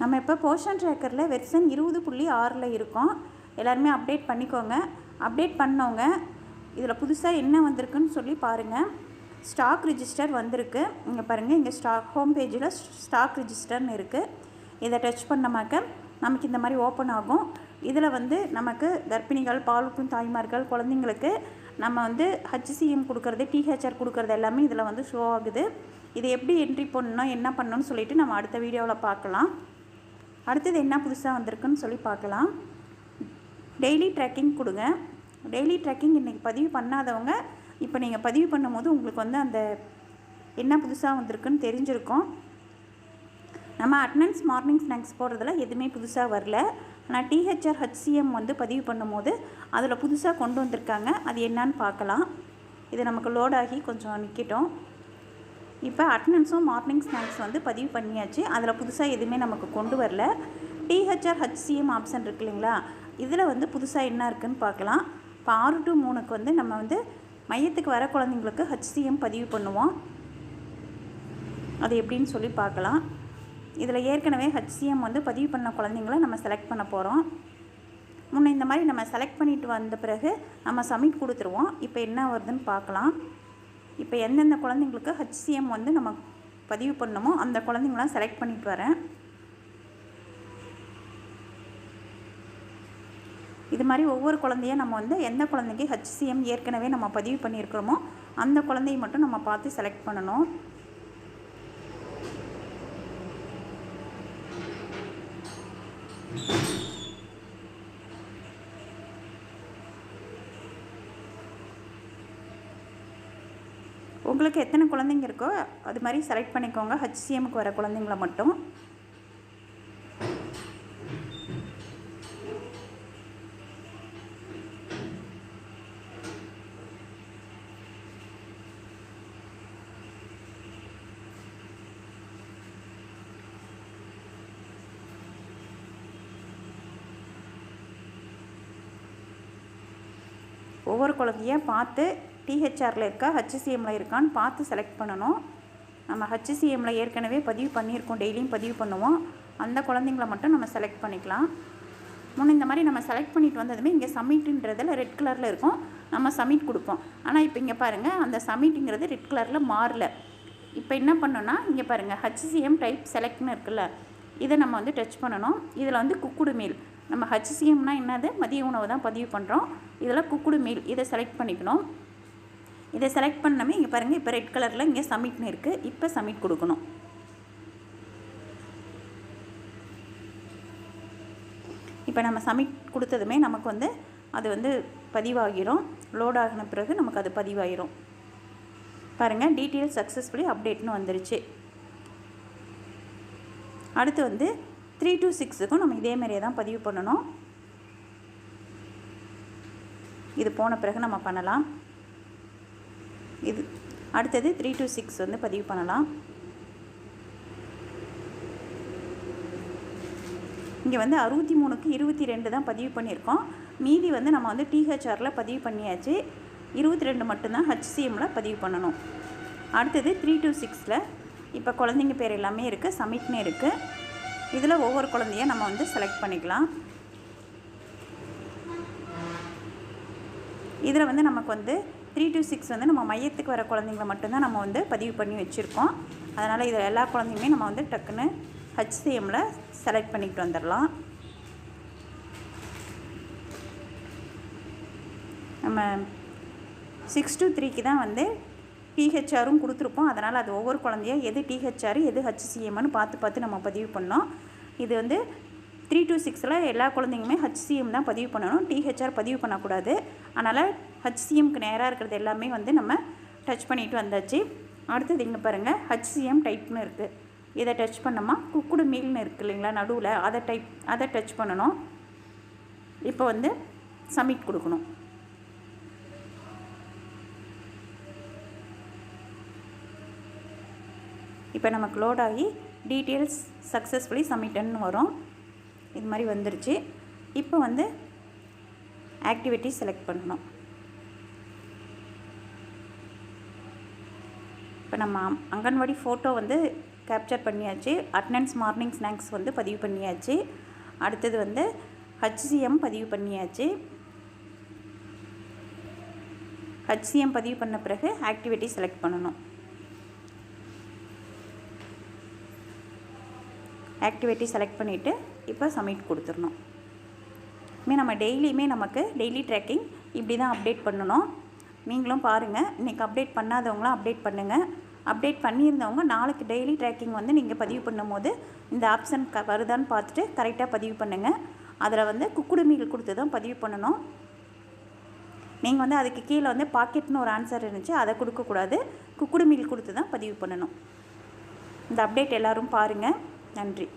நம்ம இப்போ portion ட்ராக்கரில் version இருபது புள்ளி ஆறில் இருக்கோம். எல்லாருமே அப்டேட் பண்ணிக்கோங்க. அப்டேட் பண்ணவங்க இதில் புதுசாக என்ன வந்திருக்குன்னு சொல்லி பாருங்கள் ஸ்டாக் ரிஜிஸ்டர் வந்திருக்கு. இங்கே பாருங்கள் இங்கே ஸ்டாக் ஹோம் பேஜில் ஸ்டாக் ரிஜிஸ்டர்னு இருக்குது இதை டச் பண்ணமாக்க நமக்கு இந்த மாதிரி ஓப்பன் ஆகும். இதில் வந்து நமக்கு கர்ப்பிணிகள் பாலுக்கும் தாய்மார்கள் குழந்தைங்களுக்கு நம்ம வந்து ஹச்சிசிஎம் கொடுக்குறது டிஹெச்ஆர் கொடுக்குறது எல்லாமே இதில் வந்து ஷோ ஆகுது. இது எப்படி என்ட்ரி பண்ணணும் என்ன பண்ணணும்னு சொல்லிட்டு நம்ம அடுத்த வீடியோவில் பார்க்கலாம். அடுத்தது என்ன புதுசாக வந்திருக்குன்னு சொல்லி பார்க்கலாம். டெய்லி ட்ரெக்கிங் கொடுங்க. டெய்லி ட்ரெக்கிங் இன்றைக்கி பதிவு பண்ணாதவங்க இப்போ நீங்கள் பதிவு பண்ணும்போது உங்களுக்கு வந்து அந்த என்ன புதுசாக வந்திருக்குன்னு தெரிஞ்சிருக்கும். நம்ம அட்டனன்ஸ் மார்னிங் ஸ்நாக்ஸ் போடுறதுல எதுவுமே புதுசாக வரல. ஆனால் டிஹெச்ஆர் ஹச்சிஎம் வந்து பதிவு பண்ணும்போது அதில் புதுசாக கொண்டு வந்திருக்காங்க. அது என்னன்னு பார்க்கலாம். இது நமக்கு லோடாகி கொஞ்சம் நிற்கட்டும் இப்போ அட்டனன்ஸும் மார்னிங் ஸ்நாக்ஸ் வந்து பதிவு பண்ணியாச்சு. அதில் புதுசாக எதுவுமே நமக்கு கொண்டு வரல. டிஹெச்ஆர் ஹச்சிஎம் ஆப்ஷன் இருக்கு இல்லைங்களா? இதில் வந்து புதுசாக என்ன இருக்குன்னு பார்க்கலாம். இப்போ ஆறு டு மூணுக்கு வந்து நம்ம வந்து மையத்துக்கு வர குழந்தைங்களுக்கு ஹச்சிஎம் பதிவு பண்ணுவோம். அது எப்படின்னு சொல்லி பார்க்கலாம். இதில் ஏற்கனவே ஹச்சிஎம் வந்து பதிவு பண்ண குழந்தைங்கள நம்ம செலக்ட் பண்ண போகிறோம் முன்ன இந்த மாதிரி நம்ம செலக்ட் பண்ணிட்டு வந்த பிறகு நம்ம சப்மிட் கொடுத்துருவோம். இப்போ என்ன வருதுன்னு பார்க்கலாம். இப்போ எந்தெந்த குழந்தைங்களுக்கு ஹச்சிஎம் வந்து நம்ம பதிவு பண்ணணுமோ அந்த குழந்தைங்களாம் செலக்ட் பண்ணிட்டு வரேன். இது மாதிரி ஒவ்வொரு குழந்தைய நம்ம வந்து எந்த குழந்தைக்கு ஹச்சிஎம் ஏற்கனவே நம்ம பதிவு பண்ணியிருக்கிறோமோ அந்த குழந்தைய மட்டும் நம்ம பார்த்து செலக்ட் பண்ணணும். உங்களுக்கு எத்தனை குழந்தைங்க இருக்கோ அது மாதிரி செலக்ட் பண்ணிக்கோங்க. ஹச்சிஎம்க்கு வர குழந்தைங்கள மட்டும். ஒவ்வொரு குழந்தைய பார்த்து டிஹெச்ஆரில் இருக்கா? ஹச்சிசிஎம்மில் இருக்கான்னு பார்த்து செலக்ட் பண்ணணும். நம்ம ஹச்சிசிஎம்மில் ஏற்கனவே பதிவு பண்ணியிருக்கோம். டெய்லியும் பதிவு பண்ணுவோம். அந்த குழந்தைங்கள மட்டும் நம்ம செலக்ட் பண்ணிக்கலாம். முன்ன இந்த மாதிரி நம்ம செலக்ட் பண்ணிட்டு வந்ததுமே இங்கே சப்மிட்டுன்றதில் ரெட் கலரில் இருக்கும். நம்ம சப்மிட் கொடுப்போம். ஆனால் இப்போ இங்கே பாருங்கள் அந்த சப்மிட்டுங்கிறது ரெட் கலரில் மாறல. இப்போ என்ன பண்ணோன்னா இங்கே பாருங்கள் ஹச்சிசிஎம் டைப் செலக்ட்னு இருக்குல்ல இதை நம்ம வந்து டச் பண்ணணும். இதில் வந்து குக்குடு மீல் நம்ம ஹச்சிசிஎம்னா என்னது? மதிய உணவு தான் பதிவு பண்ணுறோம் இதில் குக்குடு மீல் இதை செலக்ட் பண்ணிக்கணும். இதை செலக்ட் பண்ணமே இங்கே பாருங்கள் இப்போ ரெட் கலரில் இங்கே சப்மிட்னு இருக்குது இப்போ சப்மிட் கொடுக்கணும். இப்போ நம்ம சப்மிட் கொடுத்ததுமே நமக்கு வந்து அது வந்து பதிவாகிரும். லோட் ஆகின பிறகு நமக்கு அது பதிவாகிரும் பாருங்கள் டீட்டெயில் சக்ஸஸ்ஃபுல்லி அப்டேட்னு வந்துருச்சு. அடுத்து வந்து த்ரீ டு சிக்ஸுக்கும் நம்ம இதே மாதிரியே தான் பதிவு பண்ணணும். இது போன பிறகு நம்ம பண்ணலாம். இது அடுத்தது த்ரீ டு சிக்ஸ் வந்து பதிவு பண்ணலாம். இங்கே வந்து அறுபத்தி மூணுக்கு இருபத்தி ரெண்டு தான் பதிவு பண்ணியிருக்கோம். மீதி வந்து நம்ம வந்து டிஹெச்ஆரில் பதிவு பண்ணியாச்சு. இருபத்தி ரெண்டு மட்டும்தான் ஹச்சிஎம்மில் பதிவு பண்ணணும். அடுத்தது த்ரீ டு சிக்ஸில் இப்போ குழந்தைங்க பேர் எல்லாமே இருக்குது சமிட்னு இருக்குது இதில் ஒவ்வொரு குழந்தைய நம்ம வந்து செலக்ட் பண்ணிக்கலாம். இதில் வந்து நமக்கு வந்து த்ரீ டு சிக்ஸ் வந்து நம்ம மையத்துக்கு வர குழந்தைங்கள மட்டும்தான் நம்ம வந்து பதிவு பண்ணி வச்சுருக்கோம். அதனால் இதில் எல்லா குழந்தையுமே நம்ம வந்து டக்குன்னு ஹச்சிஎம்மில் செலக்ட் பண்ணிக்கிட்டு வந்துடலாம். நம்ம சிக்ஸ் டு த்ரீக்கு தான் வந்து டிஹெச்ஆரும் கொடுத்துருப்போம். அதனால் அது ஒவ்வொரு குழந்தைய எது டிஹெச்ஆர் எது ஹச்சிஎம்னு பார்த்து பார்த்து நம்ம பதிவு பண்ணோம். இது வந்து த்ரீ டூ சிக்ஸில் எல்லா குழந்தைங்களுமே ஹச்சிஎம் தான் பதிவு பண்ணணும். டிஹெச்ஆர் பதிவு பண்ணக்கூடாது. அதனால் ஹச்சிஎம்க்கு நேராக இருக்கிறது எல்லாமே வந்து நம்ம டச் பண்ணிட்டு வந்தாச்சு. அடுத்தது இங்கே பாருங்கள் ஹச்சிஎம் டைப்னு இருக்குது இதை டச் பண்ணோமா? குக்குடு மீல்னு இருக்குது இல்லைங்களா நடுவில். அதை டைப் அதை டச் பண்ணணும். இப்போ வந்து சப்மிட் கொடுக்கணும். இப்போ நமக்கு லோட் ஆகி டீட்டெயில்ஸ் சக்ஸஸ்ஃபுல்லி சப்மிட்டன்னு வரும். இது மாதிரி வந்துருச்சு. இப்போ வந்து ஆக்டிவிட்டி செலக்ட் பண்ணணும். இப்போ நம்ம அங்கன்வாடி ஃபோட்டோ வந்து கேப்சர் பண்ணியாச்சு. அட்னன்ஸ் மார்னிங் ஸ்நாக்ஸ் வந்து பதிவு பண்ணியாச்சு. அடுத்தது வந்து ஹச்சிஎம் பதிவு பண்ணியாச்சு. ஹச்சிஎம் பதிவு பண்ண பிறகு ஆக்டிவிட்டி செலக்ட் பண்ணணும். ஆக்டிவிட்டி செலக்ட் பண்ணிவிட்டு இப்போ சப்மிட் கொடுத்துடணும். இனிமேல் நம்ம டெய்லியுமே நமக்கு டெய்லி ட்ராக்கிங் இப்படி தான் அப்டேட் பண்ணணும். நீங்களும் பாருங்கள் இன்றைக்கி அப்டேட் பண்ணாதவங்களாம் அப்டேட் பண்ணுங்கள் அப்டேட் பண்ணியிருந்தவங்க நாளைக்கு டெய்லி ட்ராக்கிங் வந்து நீங்கள் பதிவு பண்ணும்போது இந்த ஆப்ஷன் க வருதான்னு பார்த்துட்டு கரெக்டாக பதிவு பண்ணுங்கள் அதில் வந்து குக்குடு மீல் கொடுத்து தான் பதிவு பண்ணணும். நீங்கள் வந்து அதுக்கு கீழே வந்து பாக்கெட்னு ஒரு ஆன்சர் இருந்துச்சு அதை கொடுக்கக்கூடாது. குக்குடு மீல் கொடுத்து தான் பதிவு பண்ணணும். இந்த அப்டேட் எல்லோரும் பாருங்கள் நன்றி